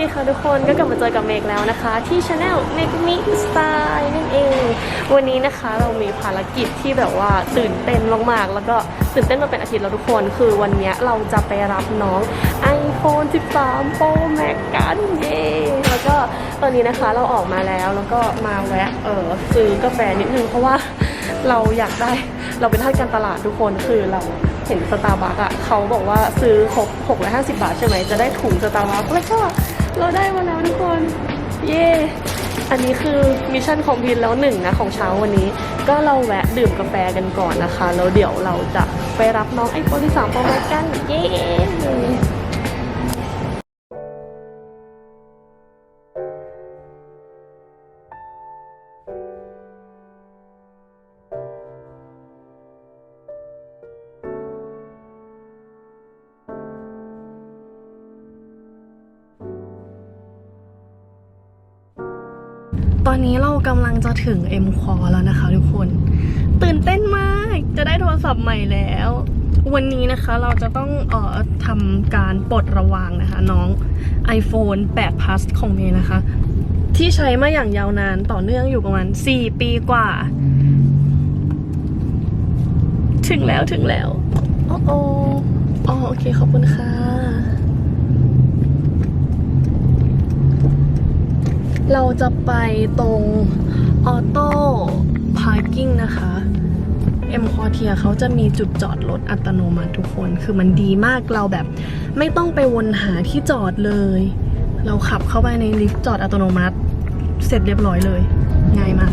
ดีค่ะทุกคนก็กลับมาเจอกับเมกแล้วนะคะ ที่ช anel เมกมิสไตล์นั่นเอง วันนี้นะคะเรามีภารกิจที่แบบว่าตื่นเต้นมากๆ แล้วก็ตื่นเต้นมาเป็นอาทิตย์แล้วทุกคน คือวันนี้เราจะไปรับน้อง iPhone 13 Pro Max กันเย้แล้วก็ตอนนี้นะคะเราออกมาแล้วแล้วก็มาแวะเออซื้อกาแฟนิดนึงเพราะว่าเราอยากได้เราเป็นท่าการตลาดทุกคนคือเราเห็นสตาร์บัคอะเขาบอกว่าซื้อครบ650 บาทใช่ไหมจะได้ถุงสตาร์บัคแล้วก็ เราได้มาแล้วทุกคน เย่อันนี้คือมิชชั่นคอมพลีทแล้วหนึ่งนะของเช้าวันนี้ ก็เราแวะดื่มกาแฟกันก่อนนะคะ แล้วเดี๋ยวเราจะไปรับน้องไอโฟนที่3 Pro Max กัน เย้ ตอนนี้เรากำลังจะถึง M คอแล้วนะคะทุกคน ตื่นเต้นมาก จะได้โทรศัพท์ใหม่แล้ว วันนี้นะคะเราจะต้องเอ่อทำการปลดระวางนะคะ น้อง iPhone 8 Plus ของเมย์นะคะ ที่ใช้มาอย่างยาวนานต่อเนื่องอยู่ประมาณ 4 ปีกว่า ถึงแล้วถึงแล้ว โอ้โออ๋อโอเคขอบคุณค่ะ เราจะไปตรงออโต้พาร์กิ้งนะคะเอ็มคอเทียเขาจะมีจุดจอดรถอัตโนมัติทุกคน คือมันดีมากเราแบบ ไม่ต้องไปวนหาที่จอดเลย เราขับเข้าไปในลิฟต์จอดอัตโนมัติ เสร็จเรียบร้อยเลย ง่ายมาก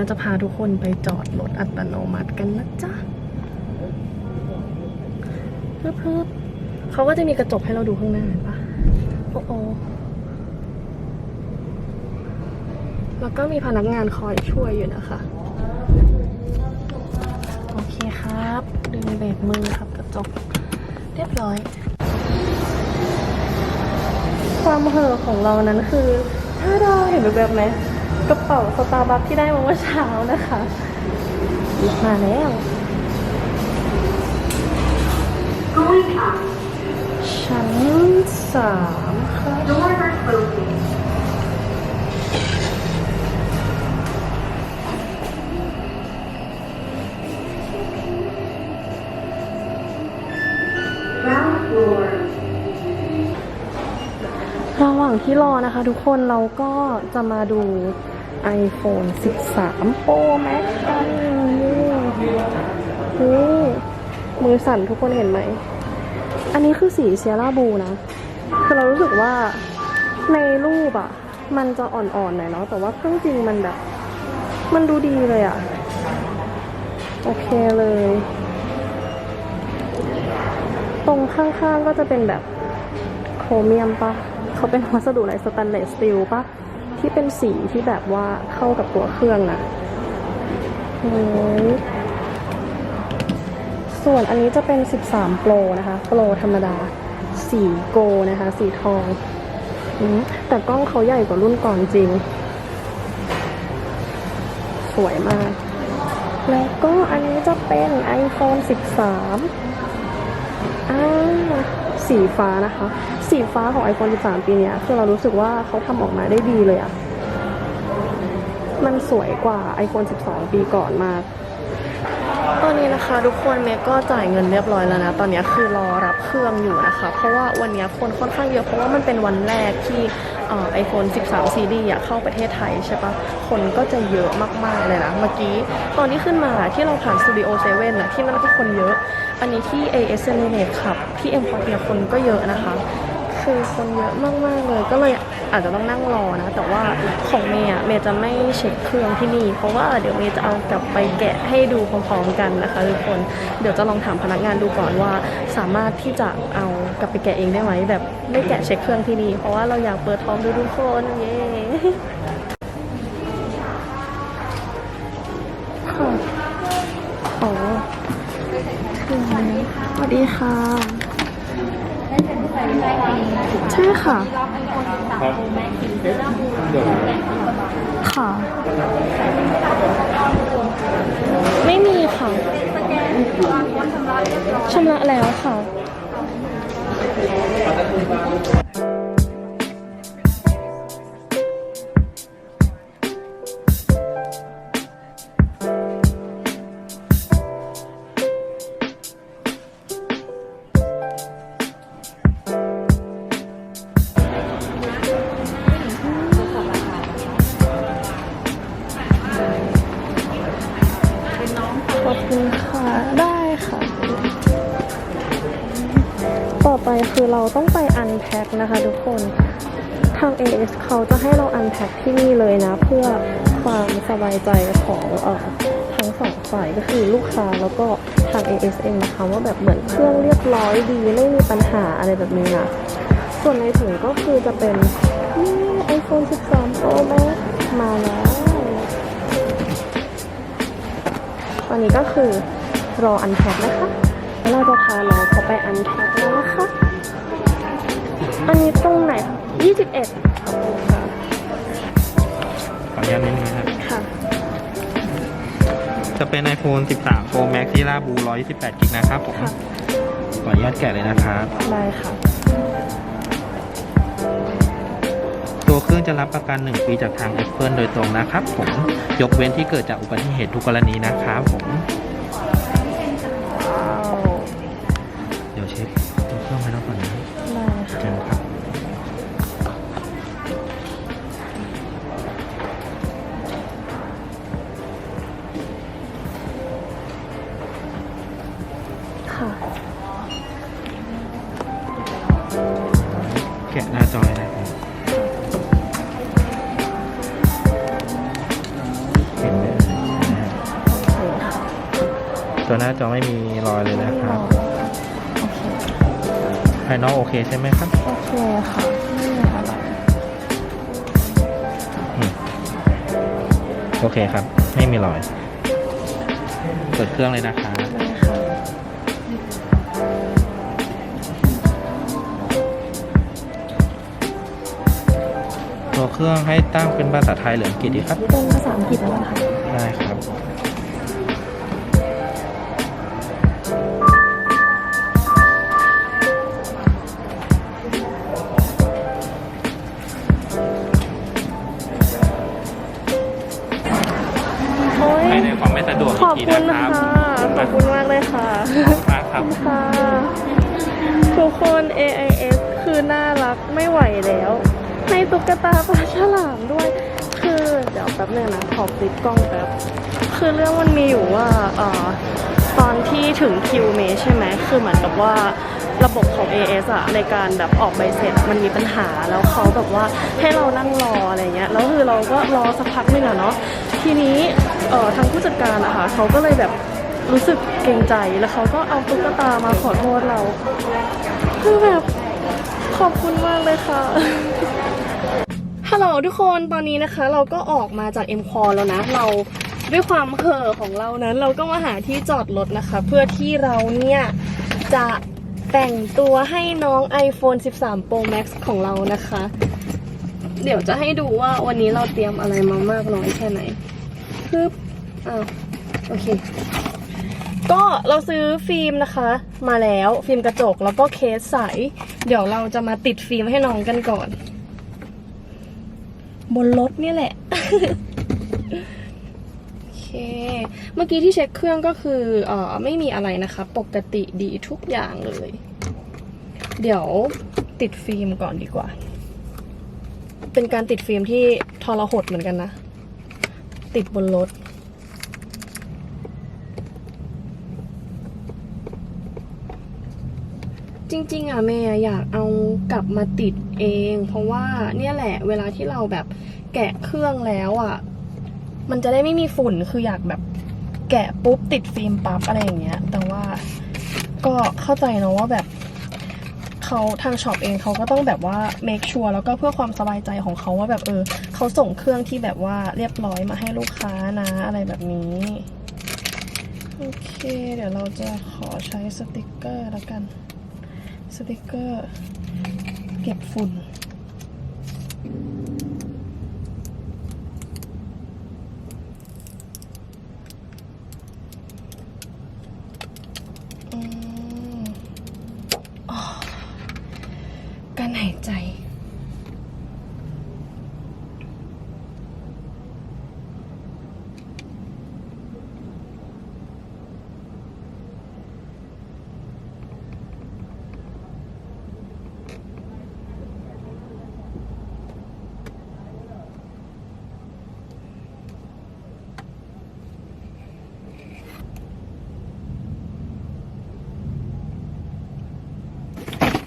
เราจะพาทุกคนไปจอดรถอัตโนมัติกันนะจ๊ะเพิ่มเขาก็จะมีกระจกให้เราดูข้างหน้าเห็นปะโอ้โอแล้วก็มีพนักงานคอยช่วยอยู่นะคะ โอเคครับ ดึงเบรกมือครับกระจก เรียบร้อย ความเห่อของเรานั้นคือ ถ้าเราเห็นแบบไหม กระเป๋าสตาร์บัคที่ได้มาเมื่อเช้านะคะ มาแล้ว Going up. ชั้นสามค่ะ Doors are closing. Ground floor. ระหว่างที่รอนะคะ ทุกคนเราก็จะมาดู iPhone 13 Pro Max กันนี่นี่มือสั่นทุกคนเห็นไหม อันนี้คือสีเซียร่าบูนะ คือเรารู้สึกว่าในรูปอะมันจะอ่อนๆหน่อยเนาะ แต่ว่าเครื่องจริงมันแบบ มันดูดีเลยอะโอเคเลย ตรงข้างๆก็จะเป็นแบบโครเมียมปะ เขาเป็นวัสดุอะไรสแตนเลสสตีลปะ ที่เป็นสีที่แบบว่าเข้ากับตัวเครื่องนะส่วนอันนี้จะเป็น 13 Pro นะคะ Pro ธรรมดา สีโกนะคะ สีทองอแต่กล้องเขาใหญ่กว่ารุ่นก่อนจริง สวยมาก แล้วก็อันนี้จะเป็น iPhone 13อ่า สีฟ้านะคะ สีฟ้าของ iPhone 13 ปีเนี้ยคือเรารู้สึกว่าเขาทำออกมาได้ดีเลยอะมันสวยกว่า iPhone 12 ปีก่อนมาก ตอนนี้นะคะทุกคนเมย์ก็จ่ายเงินเรียบร้อยแล้วนะ ตอนนี้คือรอรับเครื่องอยู่นะคะ เพราะว่าวันนี้คนค่อนข้างเยอะเพราะว่ามันเป็นวันแรกที่ไอโฟน13ซีรีส์เข้าประเทศไทยใช่ปะคนก็จะเยอะมากๆเลยนะ เมื่อกี้ตอนที่ขึ้นมาที่เราผ่านสตูดิโอเซเว่นนะที่นั่นก็คนเยอะ อันนี้ที่ AS e l e n a t e ขับที่เอ็มพอร์เทียคนก็เยอะนะคะ คือคนเยอะมากๆเลย ก็เลยอาจจะต้องนั่งรอนะ แต่ว่าของเมย์อะเมย์จะไม่เช็คเครื่องที่นี่ เพราะว่าเดี๋ยวเมย์จะเอากลับไปแกะให้ดูพร้อมๆกันนะคะทุกคนเดี๋ยวจะลองถามพนักงานดูก่อนว่า สามารถที่จะเอากลับไปแกะเองได้ไหมแบบไม่แกะเช็คเครื่องที่นี่เพราะว่าเราอยากเปิดพร้อมดูทุกคนเย้ ใช่ค่ะค่ะ ไม่มีค่ะชำระแล้วค่ะ พื่อความสบายใจของอทั้งสองฝ่ายก็คือลูกค้าแล้วก็ทาง AS เองนะคะว่าแบบเหมือนเครื่องเรียบร้อยดีไม่มีปัญหาอะไรแบบนี้นะส่วนในถุงก็คือจะเป็นนี่ iPhone 13 Pro Max มาแล้วตอนนี้ก็คือรออันแพ็คนะคะแล้วเราจะพาน้องเขาไปอันแพ็คแล้วนะคะ อันนี้ตรงไหนคะ21 ขออนุญาตนิดนึงนะครับ ค่ะ จะเป็น iPhone 13 Pro Max ที่ล่าบู128กิกนะครับผมค่ะ ขออนุญาตแกะเลยนะครับ ได้ค่ะ ตัวเครื่องจะรับประกัน 1 ปีจากทาง Apple โดยตรงนะครับผม ยกเว้นที่เกิดจากอุบัติเหตุทุกกรณีนะครับผม แกะหน้าจอเลยนะครับเห็นได้เลยนะฮะโอเคค่ะตัวหน้าจอไม่มีรอยเลยนะครับ โอเค ภายนอกโอเคใช่ไหมครับ โอเคค่ะไม่มีอะไรอืมโอเคครับ ไม่มีรอย เปิดเครื่องเลยนะครับ ตัวเครื่องให้ตั้งเป็นภาษาไทยหรืออังกฤษดีครับเป็นภาษาอังกฤษแล้วนะคะได้ครับโอ้ยให้ในความไม่สะดวกขอบอีกคุทีณนะนะครับคะขอบคุณมากเลยค่ะ มากครับ ค่ะ ทุกคน AIS คือน่ารักไม่ไหวแล้ว ในตุ๊กตาปลาฉลามด้วย คือเดี๋ยวแป๊บนึงนะขอฟลิปกล้องแป๊บคือเรื่องมันมีอยู่ว่าเอ่อตอนที่ถึงคิวเมใช่ไหมคือเหมือนกับว่าระบบของ AS อะในการแบบออกใบเสร็จมันมีปัญหาแล้วเขาแบบว่าให้เรานั่งรออะไรเงี้ยแล้วคือเราก็รอสักพักหนึงอะเนาะทีนี้เอ่อทางผู้จัดการอะค่ะเขาก็เลยแบบรู้สึกเกรงใจแล้วเขาก็เอาตุ๊กตามาขอโทษเรา คือแบบขอบคุณมากเลยค่ะ ลโหลทุกคนตอนนี้นะคะ เราก็ออกมาจาก M คอแล้วนะ เราด้วยความเห่อของเรานั้น เราก็มาหาที่จอดรถนะคะ เพื่อที่เราเนี่ยจะแต่งตัวให้น้อง iPhone 13 Pro Max ของเรานะคะ เดี๋ยวจะให้ดูว่าวันนี้เราเตรียมอะไรมามากน้อยแค่ไหนคืออ้าวโอเค ก็เราซื้อฟิล์มนะคะ มาแล้วฟิล์มกระจกแล้วก็เคสใส เดี๋ยวเราจะมาติดฟิล์มให้น้องกันก่อน บนรถนี่แหละ โอเค เมื่อกี้ที่เช็คเครื่องก็คือเอ่อไม่มีอะไรนะคะ ปกติดีทุกอย่างเลย เดี๋ยวติดฟิล์มก่อนดีกว่า เป็นการติดฟิล์มที่ทรหดเหมือนกันนะ ติดบนรถ จริง ๆ อะเมย์อยากเอากลับมาติดเอง เพราะว่าเนี่ยแหละ เวลาที่เราแบบแกะเครื่องแล้วอะ มันจะได้ไม่มีฝุ่นคืออยากแบบแกะปุ๊บติดฟิล์มปั๊บอะไรอย่างเงี้ย แต่ว่าก็เข้าใจเนะว่าแบบเขาทางช็อปเองเขาก็ต้องแบบว่า make sure แล้วก็เพื่อความสบายใจของเขาว่าแบบเออเขาส่งเครื่องที่แบบว่าเรียบร้อยมาให้ลูกค้านะอะไรแบบนี้โอเค เดี๋ยวเราจะขอใช้สติกเกอร์แล้วกัน สติกเกอร์ เก็บฝุ่น อืมอ๋อการหายใจ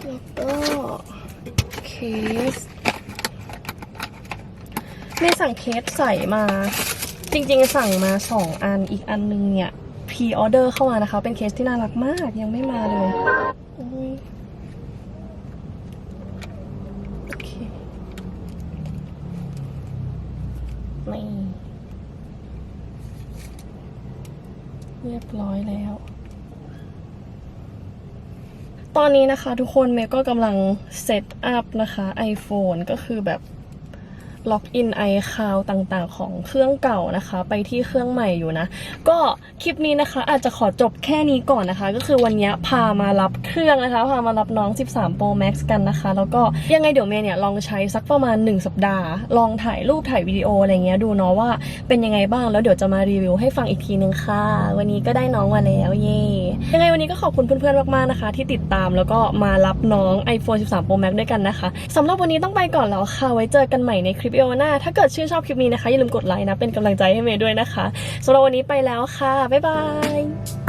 แล้วก็เคส ไม่สั่งเคสใส่มา จริงๆ สั่งมาสองอันอีกอันนึงเนี่ยพรีออเดอร์เข้ามานะคะ เป็นเคสที่น่ารักมากยังไม่มาเลยโอ้ยโอเคนี่เรียบร้อยแล้ว ตอนนี้นะคะทุกคนเมย์ก็กำลังเซตอัพนะคะ iPhone ก็คือแบบ ล็อกอิน iCloud ต่างๆ ของเครื่องเก่านะคะ ไปที่เครื่องใหม่อยู่นะ ก็คลิปนี้นะคะ อาจจะขอจบแค่นี้ก่อนนะคะ ก็คือวันนี้พามารับเครื่องนะคะ พามารับน้อง 13 Pro Max กันนะคะ แล้วก็ยังไงเดี๋ยวเมย์เนี่ยลองใช้สักประมาณ 1 สัปดาห์ ลองถ่ายรูปถ่ายวิดีโออะไรเงี้ยดูเนาะว่าเป็นยังไงบ้างแล้วเดี๋ยวจะมารีวิวให้ฟังอีกทีนึงค่ะ วันนี้ก็ได้น้องมาแล้วเย่ยังไงวันนี้ก็ขอบคุณเพื่อนๆมากๆนะคะ ที่ติดตามแล้วก็มารับน้อง iPhone 13 Pro Max ด้วยกันนะคะสำหรับวันนี้ต้องไปก่อนแล้วค่ะไว้เจอกันใหม่ในคลิปวิโอนาถ้าเกิดชื่นชอบคลิปนี้นะคะอย่าลืมกดไลค์นะเป็นกำลังใจให้เมย์ด้วยนะคะสำหรับวันนี้ไปแล้วค่ะบ๊ายบาย